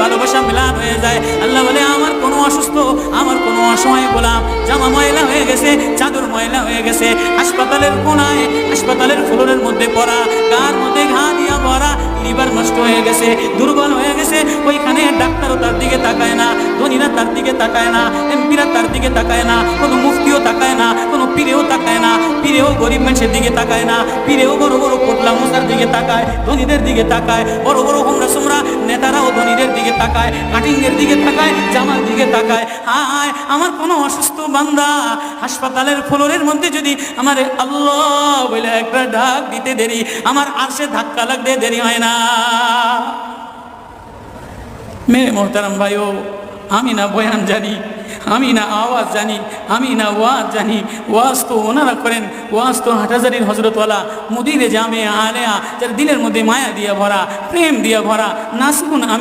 ভালোবাসা মিলান হয়ে যায়। আল্লাহ বলে, আমার কোনো অসুস্থ, আমার কোনো অসময় গোলাম। জামা ময়লা হয়ে গেছে, চাদর ময়লা হয়ে গেছে। হাসপাতালের কোনায়, হাসপাতালের ফ্লোরের মধ্যে পড়া, গার মধ্যে ঘা দিয়া ভরা, লিভার নষ্ট হয়ে গেছে, দুর্বল হয়ে গেছে। ওইখানে ডাক্তারও তার দিকে তাকায় না, ধনীরা তার দিকে তাকায় না, এমপিরা তার দিকে তাকায় না, কোনো মুফতিও তাকায় না, কোনো পীরেও তাকায় না, পীরেও গরিব মানুষের দিকে তাকায় না, পীরেও বড় বড় পোটলা মশার দিকে তাকায়, ধনীদের দিকে তাকায়, বড় বড় হোমরা সোমরা নেতারাও ধনীদের দিকে তাকায় কাটিংয়ের দিকে তাকায় জামার দিকে তাকায়। হায়, আমার কোনো অসুস্থ বান্দা হাসপাতালের ফ্লোরের মধ্যে যদি আমার আল্লাহ বলে একটা ডাক দিতে দেরি, আমার আরশে ধাক্কা লাগতে দেরি হয় না। মেরে মোহতারাম ভাইও, আমি না বয়ান জানি আমি না আওয়াজ জানি, আমি না ওয়াজ জানি। ওয়াজ তো ওনারা করেন, ওয়াজ তো হাটাজারির হজরতওয়ালা মুদিরে জামে আলেয়া, যার দিলের মধ্যে মায়া দিয়ে ভরা, প্রেম দিয়ে ভরা। নাসুন আমি